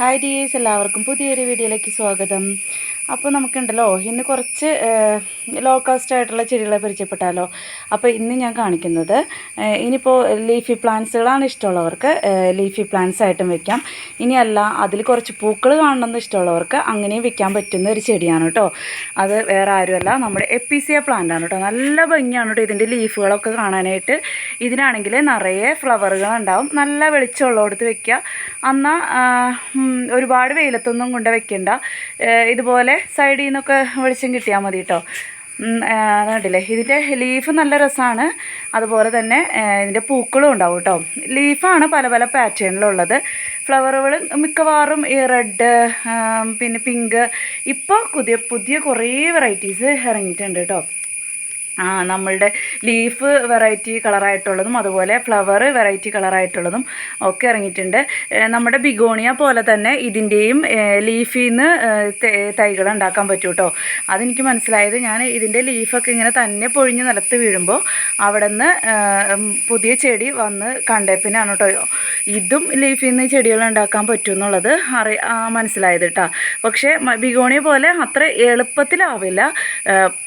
Hi dears എല്ലാവർക്കും പുതിയൊരു വീഡിയോയിലേക്ക് സ്വാഗതം. അപ്പോൾ നമുക്കുണ്ടല്ലോ ഇന്ന് കുറച്ച് ലോ കോസ്റ്റ് ആയിട്ടുള്ള ചെടികളെ പരിചയപ്പെട്ടാലോ? അപ്പോൾ ഇന്ന് ഞാൻ കാണിക്കുന്നത് ഇനിയിപ്പോൾ ലീഫി പ്ലാന്റ്സുകളാണ് ഇഷ്ടമുള്ളവർക്ക് ലീഫി പ്ലാന്റ്സ് ആയിട്ടും വെക്കാം. ഇനിയല്ല അതിൽ കുറച്ച് പൂക്കൾ കാണണമെന്ന് ഇഷ്ടമുള്ളവർക്ക് അങ്ങനെയും വെക്കാൻ പറ്റുന്ന ഒരു ചെടിയാണ് കേട്ടോ അത് വേറെ ആരുമല്ല നമ്മുടെ എപ്പിസിയ പ്ലാന്റ് ആണ് കേട്ടോ നല്ല ഭംഗിയാണ് കേട്ടോ ഇതിന്റെ ലീഫുകളൊക്കെ കാണാനായിട്ട്. ഇതിനാണെങ്കിൽ നിറയെ ഫ്ലവറുകൾ ഉണ്ടാവും നല്ല വെളിച്ചമുള്ളടത്ത് വെക്കുക എന്നാൽ ഒരുപാട് വെയിലത്തൊന്നും കൊണ്ട് വെക്കണ്ട. ഇതുപോലെ സൈഡിൽ നിന്നൊക്കെ വെളിച്ചം കിട്ടിയാൽ മതി കേട്ടോ അതുകൊണ്ടില്ലേ ഇതിന്റെ ലീഫ് നല്ല രസമാണ് അതുപോലെ തന്നെ ഇതിന്റെ പൂക്കളും ഉണ്ടാവും കേട്ടോ ലീഫാണ് പല പല പാറ്റേണിലുള്ളത് ഫ്ലവറുകൾ മിക്കവാറും ഈ റെഡ് പിന്നെ പിങ്ക് ഇപ്പോൾ പുതിയ പുതിയ കുറേ വെറൈറ്റീസ് ഇറങ്ങിയിട്ടുണ്ട് കേട്ടോ ആ നമ്മളുടെ ലീഫ് വെറൈറ്റി കളറായിട്ടുള്ളതും അതുപോലെ ഫ്ലവർ വെറൈറ്റി കളറായിട്ടുള്ളതും ഒക്കെ ഇറങ്ങിയിട്ടുണ്ട്. നമ്മുടെ ബിഗോണിയ പോലെ തന്നെ ഇതിന്റെയും ലീഫിൽ നിന്ന് തൈകൾ ഉണ്ടാക്കാൻ പറ്റും കേട്ടോ അതെനിക്ക് മനസ്സിലായത് ഞാൻ ഇതിന്റെ ലീഫൊക്കെ ഇങ്ങനെ തന്നെ പൊഴിഞ്ഞ് നിലത്ത് വീഴുമ്പോൾ അവിടെ നിന്ന് പുതിയ ചെടി വന്ന് കണ്ടേപ്പിനാണ് കേട്ടോ ഇതും ലീഫിൽ നിന്ന് ചെടികൾ ഉണ്ടാക്കാൻ പറ്റും എന്നുള്ളത് അറി മനസ്സിലായത് കേട്ടോ പക്ഷേ ബിഗോണിയ പോലെ അത്ര എളുപ്പത്തിലാവില്ല.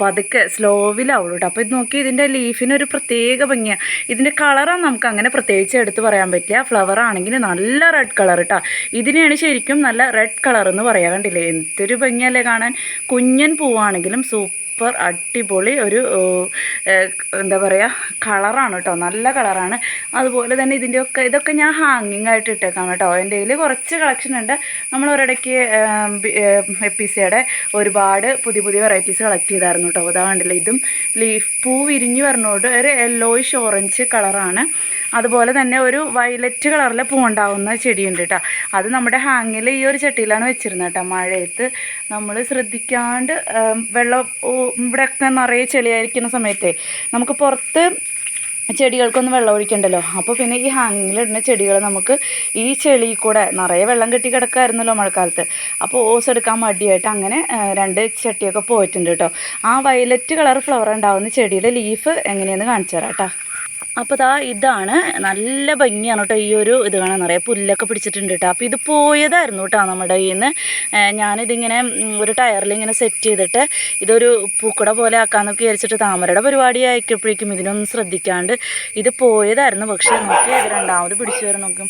പതുക്കെ സ്ലോവിലാവുള്ളൂ കേട്ടോ. അപ്പോൾ ഇത് നോക്കി ഇതിന്റെ ലീഫിനൊരു പ്രത്യേക ഭംഗിയാണ് ഇതിന്റെ കളറാണ് നമുക്ക് അങ്ങനെ പ്രത്യേകിച്ച് എടുത്ത് പറയാൻ പറ്റില്ല. ഫ്ലവർ ആണെങ്കിൽ നല്ല റെഡ് കളർ കേട്ടോ ഇതിനെയാണ് ശരിക്കും നല്ല റെഡ് കളർ എന്ന് പറയാൻ കണ്ടില്ലേ? എന്തൊരു ഭംഗിയല്ലേ കാണാൻ. കുഞ്ഞൻ പൂവാണെങ്കിലും സൂപ്പർ സൂപ്പർ അടിപൊളി ഒരു എന്താ പറയുക കളറാണ് കേട്ടോ നല്ല കളറാണ്. അതുപോലെ തന്നെ ഇതിന്റെയൊക്കെ ഇതൊക്കെ ഞാൻ ഹാങ്ങിങ് ആയിട്ട് ഇട്ടേക്കാണ് കേട്ടോ എന്റെ കയ്യിൽ കുറച്ച് കളക്ഷൻ ഉണ്ട്. നമ്മൾ ഒരിടയ്ക്ക് എപ്പിസിയുടെ ഒരുപാട് പുതിയ പുതിയ വെറൈറ്റീസ് കളക്ട് ചെയ്തായിരുന്നു കേട്ടോ അതാ കണ്ടില്ല ഇതും ലീഫ് പൂ വിരിഞ്ഞ് വരണോട് ഒരു യെല്ലോയിഷ് ഓറഞ്ച് കളറാണ്. അതുപോലെ തന്നെ ഒരു വയലറ്റ് കളറിൽ പൂ ഉണ്ടാവുന്ന ചെടിയുണ്ട് കേട്ടോ അത് നമ്മുടെ ഹാങ്ങിൽ ഈ ഒരു ചട്ടിയിലാണ് വെച്ചിരുന്നത് കേട്ടോ മഴയത്ത് നമ്മൾ ശ്രദ്ധിക്കാണ്ട് വെള്ളം ഇവിടെയൊക്കെ നിറയെ ചെളിയായിരിക്കുന്ന സമയത്തെ നമുക്ക് പുറത്ത് ചെടികൾക്കൊന്നും വെള്ളം ഒഴിക്കണ്ടല്ലോ. അപ്പോൾ പിന്നെ ഈ ഹാങ്ങിലിടുന്ന ചെടികൾ നമുക്ക് ഈ ചെളി കൂടെ നിറയെ വെള്ളം കെട്ടി കിടക്കായിരുന്നല്ലോ മഴക്കാലത്ത്. അപ്പോൾ ഓസ് എടുക്കാൻ മടിയായിട്ട് അങ്ങനെ രണ്ട് ചട്ടിയൊക്കെ പോയിട്ടുണ്ട് കേട്ടോ. ആ വയലറ്റ് കളർ ഫ്ലവർ ഉണ്ടാവുന്ന ചെടിയുടെ ലീഫ് എങ്ങനെയെന്ന് കാണിച്ചു തരാം കേട്ടോ. അപ്പോൾ ദാ ഇതാണ്. നല്ല ഭംഗിയാണ് കേട്ടോ ഈ ഒരു ഇത് കാണാൻ നിറയെ പുല്ലൊക്കെ പിടിച്ചിട്ടുണ്ട് കേട്ടോ. അപ്പോൾ ഇത് പോയതായിരുന്നു കേട്ടോ നമ്മുടെ ഈ നിന്ന് ഞാനിതിങ്ങനെ ഒരു ടയറിൽ ഇങ്ങനെ സെറ്റ് ചെയ്തിട്ട് ഇതൊരു പൂക്കട പോലെ ആക്കാമെന്നൊക്കെ വിചാരിച്ചിട്ട് താമരയുടെ പരിപാടി ആയിക്കപ്പോഴേക്കും ഇതിനൊന്നും ശ്രദ്ധിക്കാണ്ട് ഇത് പോയതായിരുന്നു. പക്ഷേ നോക്കി ഇത് രണ്ടാമത് പിടിച്ചു വരണം നോക്കും.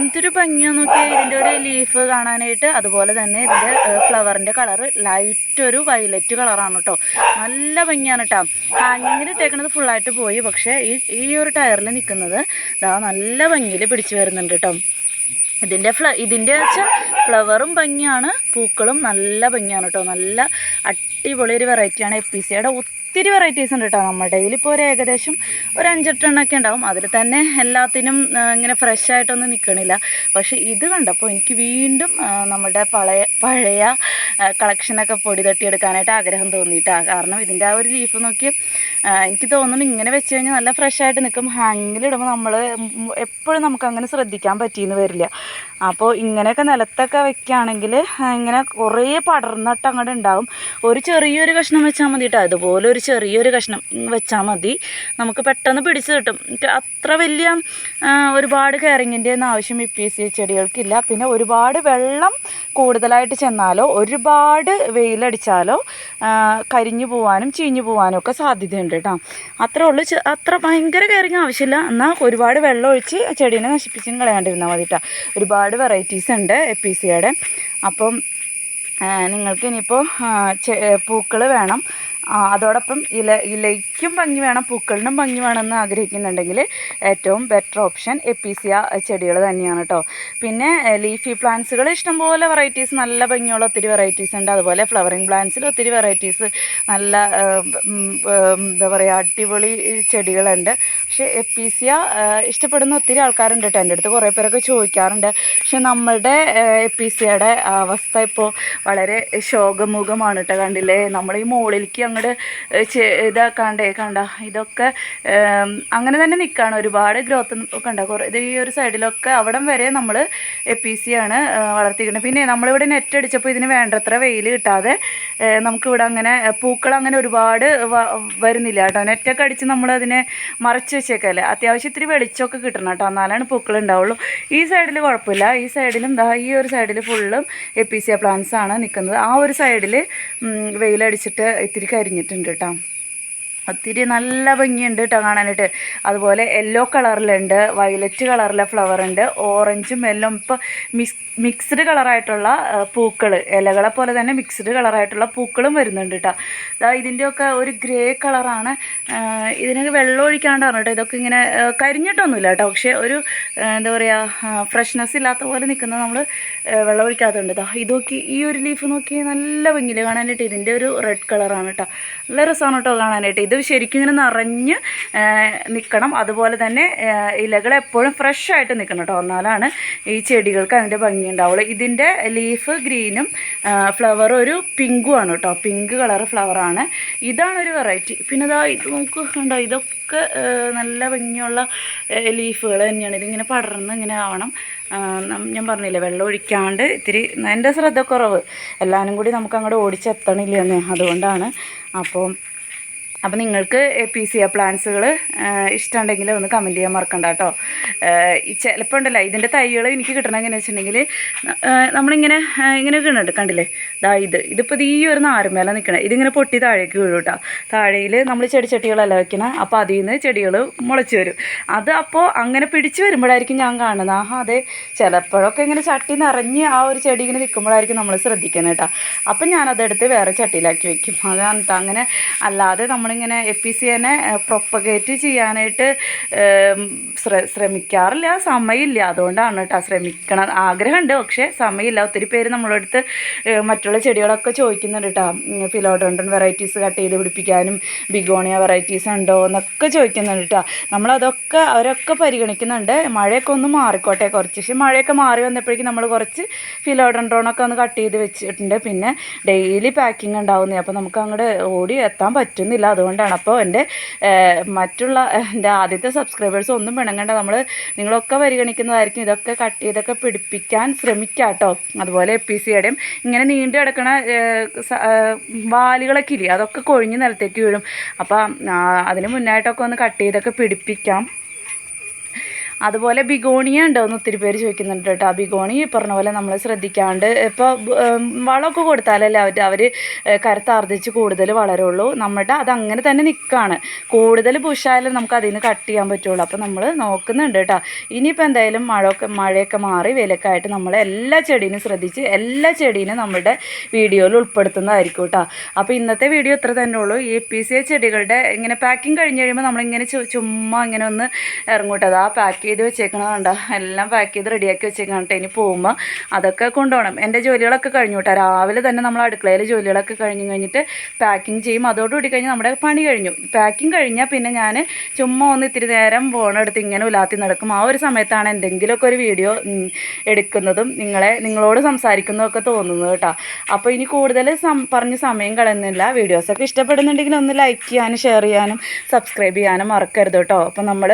എന്തൊരു ഭംഗിയാണ് നോക്കിയാൽ ഇതിന്റെ ഒരു ലീഫ് കാണാനായിട്ട് അതുപോലെ തന്നെ ഇതിന്റെ ഫ്ലവറിന്റെ കളറ് ലൈറ്റ് ഒരു വയലറ്റ് കളറാണ് കേട്ടോ. നല്ല ഭംഗിയാണ് കേട്ടോ. ഹാങ്ങിങ്ങിൽ ഇട്ടേക്കണത് ഫുള്ളായിട്ട് പോയി. പക്ഷേ ഈ ഈ ഒരു ടയറിൽ നിൽക്കുന്നത് ദാ നല്ല ഭംഗിയിൽ പിടിച്ചു വരുന്നുണ്ട് കേട്ടോ ഇതിന്റെ ഫ്ല ഇതിന്റെ വെച്ചാൽ ഫ്ലവറും ഭംഗിയാണ് പൂക്കളും നല്ല ഭംഗിയാണ് കേട്ടോ നല്ല അടിപൊളി ഒരു വെറൈറ്റിയാണ് എഫ് പി സിയുടെ ഒത്തിരി വെറൈറ്റീസ് ഉണ്ട് കേട്ടോ നമ്മുടെ കയ്യിൽ ഇപ്പോൾ ഒരു ഏകദേശം ഒരു അഞ്ചെട്ടെണ്ണൊക്കെ ഉണ്ടാവും. അതിൽ തന്നെ എല്ലാത്തിനും ഇങ്ങനെ ഫ്രഷ് ആയിട്ടൊന്നും നിൽക്കണില്ല പക്ഷേ ഇത് കണ്ടപ്പോൾ എനിക്ക് വീണ്ടും നമ്മുടെ പഴയ പഴയ കളക്ഷനൊക്കെ പൊടി തട്ടിയെടുക്കാനായിട്ട് ആഗ്രഹം തോന്നിയിട്ടാണ് കാരണം ഇതിന്റെ ആ ഒരു ലീഫ് നോക്കി എനിക്ക് തോന്നുന്നു ഇങ്ങനെ വെച്ച് കഴിഞ്ഞാൽ നല്ല ഫ്രഷായിട്ട് നിൽക്കും. ഹാങ്ങിലിടുമ്പോൾ നമ്മൾ എപ്പോഴും നമുക്ക് അങ്ങനെ ശ്രദ്ധിക്കാൻ പറ്റിയെന്ന് വരില്ല. അപ്പോൾ ഇങ്ങനെയൊക്കെ നിലത്തൊക്കെ വെക്കുകയാണെങ്കിൽ ഇങ്ങനെ കുറേ പടർന്നിട്ട് അങ്ങോട്ട് ഉണ്ടാവും. ഒരു ചെറിയൊരു കഷ്ണം വെച്ചാൽ മതി കേട്ടോ അതുപോലെ ഒരു ചെറിയൊരു കഷ്ണം വെച്ചാൽ മതി. നമുക്ക് പെട്ടെന്ന് പിടിച്ച് കിട്ടും. അത്ര വലിയ ഒരുപാട് കെയറിങ്ങിന്റെ ഒന്നും ആവശ്യം ഈ സി ചെടികൾക്കില്ല. പിന്നെ ഒരുപാട് വെള്ളം കൂടുതലായിട്ട് ചെന്നാലോ ഒരുപാട് വെയിലടിച്ചാലോ കരിഞ്ഞു പോവാനും ചീഞ്ഞു പോവാനും ഒക്കെ സാധ്യതയുണ്ട് കേട്ടോ അത്രേ ഉള്ളൂ. അത്ര ഭയങ്കര കെയറിങ് ആവശ്യമില്ല. എന്നാൽ ഒരുപാട് വെള്ളം ഒഴിച്ച് ചെടീനെ നശിപ്പിച്ചും കളയാണ്ടിരുന്നാൽ മതി കേട്ടോ ഒരുപാട് വെറൈറ്റീസ് ഉണ്ട് പി സിയുടെ അപ്പം നിങ്ങൾക്ക് ഇനിയിപ്പോൾ പൂക്കൾ വേണം. അതോടൊപ്പം ഇല ഇലയ്ക്കും ഭംഗി വേണം പൂക്കളിനും ഭംഗി വേണമെന്ന് ആഗ്രഹിക്കുന്നുണ്ടെങ്കിൽ ഏറ്റവും ബെറ്റർ ഓപ്ഷൻ എപ്പീസിയ ചെടികൾ തന്നെയാണ് കേട്ടോ പിന്നെ ലീഫി പ്ലാന്റ്സുകൾ ഇഷ്ടംപോലെ വെറൈറ്റീസ് നല്ല ഭംഗിയുള്ള ഒത്തിരി വെറൈറ്റീസ് ഉണ്ട്. അതുപോലെ ഫ്ലവറിങ് പ്ലാന്റ്സിൽ ഒത്തിരി വെറൈറ്റീസ് നല്ല എന്താ പറയുക അടിപൊളി ചെടികളുണ്ട്. പക്ഷേ എപ്പീസിയ ഇഷ്ടപ്പെടുന്ന ഒത്തിരി ആൾക്കാരുണ്ട് കേട്ടോ എന്റെ അടുത്ത് കുറേ പേരൊക്കെ ചോദിക്കാറുണ്ട്. പക്ഷെ നമ്മുടെ എപ്പീസിയയുടെ അവസ്ഥ ഇപ്പോൾ വളരെ ശോകമുഖമാണ് കേട്ടോ കണ്ടില്ലേ? നമ്മൾ ഈ മുകളിലേക്ക് അങ്ങോട്ട് ഇതാക്കാണ്ടേ കണ്ടേ? ഇതൊക്കെ അങ്ങനെ തന്നെ നിൽക്കുകയാണ് ഒരുപാട് ഗ്രോത്ത് കണ്ട കുറേ ഇത് ഈ ഒരു സൈഡിലൊക്കെ അവിടം വരെ നമ്മൾ എ പി സി ആണ് വളർത്തിക്കുന്നത് പിന്നെ നമ്മളിവിടെ നെറ്റ് അടിച്ചപ്പോൾ ഇതിന് വേണ്ടത്ര വെയിൽ കിട്ടാതെ നമുക്കിവിടെ അങ്ങനെ പൂക്കൾ അങ്ങനെ ഒരുപാട് വരുന്നില്ല കേട്ടോ. നെറ്റൊക്കെ അടിച്ച് നമ്മളതിനെ മറച്ച് വെച്ചേക്കല്ലേ. അത്യാവശ്യം ഇത്തിരി വെളിച്ചമൊക്കെ കിട്ടണം കേട്ടോ. എന്നാലാണ് പൂക്കൾ ഉണ്ടാവുള്ളൂ. ഈ സൈഡിൽ കുഴപ്പമില്ല. ഈ സൈഡിലും ദാ ഈ ഒരു സൈഡിൽ ഫുള്ളും എ പി സി പ്ലാന്റ്സ് ആണ് നിൽക്കുന്നത് ആ ഒരു സൈഡിൽ വെയിലടിച്ചിട്ട് ഇത്തിരി കരിഞ്ഞിട്ടുണ്ട് കേട്ടോ ഒത്തിരി നല്ല ഭംഗിയുണ്ട് കേട്ടോ കാണാനായിട്ട്. അതുപോലെ യെല്ലോ കളറിലുണ്ട് വയലറ്റ് കളറിലെ ഫ്ലവർ ഉണ്ട് ഓറഞ്ചും യെല്ലോ ഇപ്പോൾ മിക്സ് മിക്സ്ഡ് കളറായിട്ടുള്ള പൂക്കൾ ഇലകളെ പോലെ തന്നെ മിക്സ്ഡ് കളറായിട്ടുള്ള പൂക്കളും വരുന്നുണ്ട് കേട്ടോ ഇതാ ഇതിന്റെയൊക്കെ ഒരു ഗ്രേ കളറാണ് ഇതിനൊക്കെ വെള്ളം ഒഴിക്കാണ്ടാണ് കേട്ടോ ഇതൊക്കെ ഇങ്ങനെ കരിഞ്ഞിട്ടൊന്നുമില്ല കേട്ടോ പക്ഷേ ഒരു എന്താ പറയുക ഫ്രഷ്നെസ് ഇല്ലാത്ത പോലെ നിൽക്കുന്നത് നമ്മൾ വെള്ളം ഒഴിക്കാത്തതുണ്ട് ഇതാ ഇതൊക്കെ ഈ ഒരു ലീഫ് നോക്കി നല്ല ഭംഗിയിൽ കാണാനായിട്ട് ഇതിന്റെ ഒരു റെഡ് കളറാണ് കേട്ടോ നല്ല രസമാണ് കേട്ടോ കാണാനായിട്ട്. ഇത് ശരിക്കും ഇങ്ങനെ നിറഞ്ഞ് നിൽക്കണം അതുപോലെ തന്നെ ഇലകൾ എപ്പോഴും ഫ്രഷ് ആയിട്ട് നിൽക്കണം കേട്ടോ എന്നാലാണ് ഈ ചെടികൾക്ക് അതിന്റെ ഭംഗി ഉണ്ടാവുള്ളൂ. ഇതിന്റെ ലീഫ് ഗ്രീനും ഫ്ലവർ ഒരു പിങ്കും ആണ് കേട്ടോ പിങ്ക് കളർ ഫ്ലവറാണ് ഇതാണ് ഒരു വെറൈറ്റി പിന്നെ ഇതാ ഇത് നമുക്ക് കണ്ടോ? ഇതൊക്കെ നല്ല ഭംഗിയുള്ള ലീഫുകൾ തന്നെയാണ്. ഇതിങ്ങനെ പടർന്ന് ഇങ്ങനെ ആവണം. ഞാൻ പറഞ്ഞില്ലേ വെള്ളം ഒഴിക്കാണ്ട് ഇത്തിരി എന്റെ ശ്രദ്ധക്കുറവ്. എല്ലാവരും കൂടി നമുക്ക് അങ്ങോട്ട് ഓടിച്ചെത്തണില്ലെന്നേ അതുകൊണ്ടാണ്. അപ്പോൾ അപ്പോൾ നിങ്ങൾക്ക് പി സി എ പ്ലാന്റ്സുകൾ ഇഷ്ടമുണ്ടെങ്കിൽ ഒന്ന് കമന്റ് ചെയ്യാൻ മറക്കണ്ട കേട്ടോ ചിലപ്പോൾ ഉണ്ടല്ലോ ഇതിന്റെ തൈകൾ എനിക്ക് കിട്ടണം എങ്ങനെയാണെന്ന് വെച്ചിട്ടുണ്ടെങ്കിൽ നമ്മളിങ്ങനെ ഇങ്ങനെ വീണുണ്ട് കണ്ടില്ലേ? ദാ ഇത്. ഇതിപ്പോൾ ഇത് ഈ ഒരു നാരുമേല നിൽക്കണം ഇതിങ്ങനെ പൊട്ടി താഴേക്ക് വീഴും കേട്ടോ താഴയിൽ നമ്മൾ ചെടിച്ചട്ടികളല്ല വെക്കണം അപ്പോൾ അതിൽ നിന്ന് ചെടികൾ മുളച്ച് വരും. അത് അപ്പോൾ അങ്ങനെ പിടിച്ച് വരുമ്പോഴായിരിക്കും ഞാൻ കാണുന്നത്. ആഹാ അതെ. ചിലപ്പോഴൊക്കെ ഇങ്ങനെ ചട്ടി നിറഞ്ഞ് ആ ഒരു ചെടി ഇങ്ങനെ നിൽക്കുമ്പോഴായിരിക്കും നമ്മൾ ശ്രദ്ധിക്കുന്നത് കേട്ടോ അപ്പം ഞാനതെടുത്ത് വേറെ ചട്ടിയിലാക്കി വെക്കും. അതാണ് അങ്ങനെ അല്ലാതെ നമ്മളിങ്ങനെ എ പി സി എനെ പ്രൊപ്പഗേറ്റ് ചെയ്യാനായിട്ട് ശ്ര- ശ്രമിക്കാറില്ല സമയമില്ല. അതുകൊണ്ടാണ് കേട്ടോ ശ്രമിക്കണം ആഗ്രഹമുണ്ട് പക്ഷേ സമയമില്ല. ഒത്തിരി പേര് നമ്മളടുത്ത് മറ്റുള്ള ചെടികളൊക്കെ ചോദിക്കുന്നുണ്ട് കേട്ടോ. ഫിലോഡോണ്ടൻ വെറൈറ്റീസ് കട്ട് ചെയ്ത് പിടിപ്പിക്കാനും ബിഗോണിയ വെറൈറ്റീസ് ഉണ്ടോ എന്നൊക്കെ ചോദിക്കുന്നുണ്ട് കേട്ടോ. നമ്മളതൊക്കെ അവരൊക്കെ പരിഗണിക്കുന്നുണ്ട്. മഴയൊക്കെ ഒന്ന് മാറിക്കോട്ടെ. കുറച്ച് പക്ഷേ മഴയൊക്കെ മാറി വന്നപ്പോഴേക്കും നമ്മൾ കുറച്ച് ഫിലോഡൻഡ്രോണൊക്കെ ഒന്ന് കട്ട് ചെയ്ത് വെച്ചിട്ടുണ്ട്. പിന്നെ ഡെയിലി പാക്കിംഗ് ഉണ്ടാവുന്നേ. അപ്പോൾ നമുക്ക് അങ്ങോട്ട് ഓടി എത്താൻ പറ്റുന്നില്ല. അതുകൊണ്ടാണ്. അപ്പോൾ എന്റെ മറ്റുള്ള എന്റെ ആദ്യത്തെ സബ്സ്ക്രൈബേഴ്സ് ഒന്നും പിണങ്ങണ്ട. നമ്മൾ നിങ്ങളൊക്കെ പരിഗണിക്കുന്നതായിരിക്കും. ഇതൊക്കെ കട്ട് ഇതൊക്കെ പിടിപ്പിക്കാൻ ശ്രമിക്കാം കേട്ടോ അതുപോലെ എ പി സിയുടെയും ഇങ്ങനെ നീണ്ടു കിടക്കണ വാലുകളൊക്കെ ഇല്ലേ? അതൊക്കെ കൊഴിഞ്ഞ് നിലത്തേക്ക് വീഴും. അപ്പം അതിന് മുന്നായിട്ടൊക്കെ ഒന്ന് കട്ട് ചെയ്തൊക്കെ പിടിപ്പിക്കാം. അതുപോലെ ബിഗോണിയ ഉണ്ടോയെന്ന് ഒത്തിരി പേര് ചോദിക്കുന്നുണ്ട് കേട്ടോ. ബിഗോണി ഈ പറഞ്ഞ പോലെ നമ്മൾ ശ്രദ്ധിക്കാണ്ട് ഇപ്പോൾ വളമൊക്കെ കൊടുത്താലല്ലേ അവർ അവർ കരുത്താർജിച്ച് കൂടുതൽ വളരുള്ളൂ. നമ്മുടെ അത് അങ്ങനെ തന്നെ നിൽക്കുകയാണ് കൂടുതൽ പുഷായാലും നമുക്ക് അതിൽ നിന്ന് കട്ട് ചെയ്യാൻ പറ്റുള്ളൂ. അപ്പോൾ നമ്മൾ നോക്കുന്നുണ്ട് കേട്ടോ. ഇനിയിപ്പോൾ എന്തായാലും മഴയൊക്കെ മഴയൊക്കെ മാറി വിലയൊക്കെ ആയിട്ട് നമ്മൾ എല്ലാ ചെടീനും ശ്രദ്ധിച്ച് എല്ലാ ചെടീനും നമ്മുടെ വീഡിയോയിൽ ഉൾപ്പെടുത്തുന്നതായിരിക്കും കേട്ടോ. അപ്പോൾ ഇന്നത്തെ വീഡിയോ ഇത്ര തന്നെ ഉള്ളൂ. ഈ പി സി ചെടികളുടെ ഇങ്ങനെ പാക്കിങ് കഴിഞ്ഞ് കഴിയുമ്പോൾ നമ്മളിങ്ങനെ ചുമ്മാ ഇങ്ങനെ ഒന്ന് ഇറങ്ങൂട്ടത് ആ പാക്ക് ചെയ്ത് വെച്ചേക്കണതുണ്ട് എല്ലാം പാക്ക് ചെയ്ത് റെഡിയാക്കി വെച്ചേക്കണം കേട്ടോ ഇനി പോകുമ്പോൾ അതൊക്കെ കൊണ്ടുപോകണം. എന്റെ ജോലികളൊക്കെ കഴിഞ്ഞു കേട്ടോ രാവിലെ തന്നെ നമ്മൾ അടുക്കളയിൽ ജോലികളൊക്കെ കഴിഞ്ഞ് കഴിഞ്ഞിട്ട് പാക്കിങ് ചെയ്യും. അതോടുകൂടി കഴിഞ്ഞ് നമ്മുടെ പണി കഴിഞ്ഞു. പാക്കിങ് കഴിഞ്ഞാൽ പിന്നെ ഞാൻ ചുമ്മാ ഒന്ന് ഇത്തിരി നേരം ഫോണെടുത്ത് ഇങ്ങനെ ഉലാത്തി നടക്കും. ആ ഒരു സമയത്താണ് എന്തെങ്കിലുമൊക്കെ ഒരു വീഡിയോ എടുക്കുന്നതും നിങ്ങളെ നിങ്ങളോട് സംസാരിക്കുന്നതൊക്കെ തോന്നുന്നത് കേട്ടോ. അപ്പോൾ ഇനി കൂടുതൽ പറഞ്ഞ് സമയം കളയുന്നില്ല. വീഡിയോസൊക്കെ ഇഷ്ടപ്പെടുന്നുണ്ടെങ്കിൽ ഒന്ന് ലൈക്ക് ചെയ്യാനും ഷെയർ ചെയ്യാനും സബ്സ്ക്രൈബ് ചെയ്യാനും മറക്കരുത് കേട്ടോ. അപ്പോൾ നമ്മൾ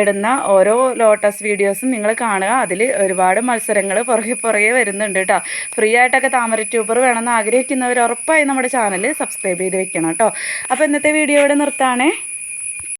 ഇടുന്ന ഓരോ ലോട്ടസ് വീഡിയോസും നിങ്ങൾ കാണുക. അതിൽ ഒരുപാട് മത്സരങ്ങൾ പുറകെ പുറകെ വരുന്നുണ്ട് കേട്ടോ ഫ്രീ ആയിട്ടൊക്കെ താമര ട്യൂബർ വേണമെന്ന് ആഗ്രഹിക്കുന്നവർ ഉറപ്പായി നമ്മുടെ ചാനൽ സബ്സ്ക്രൈബ് ചെയ്ത് വെക്കണം കേട്ടോ അപ്പോൾ ഇന്നത്തെ വീഡിയോ ഇവിടെ നിർത്താണേ.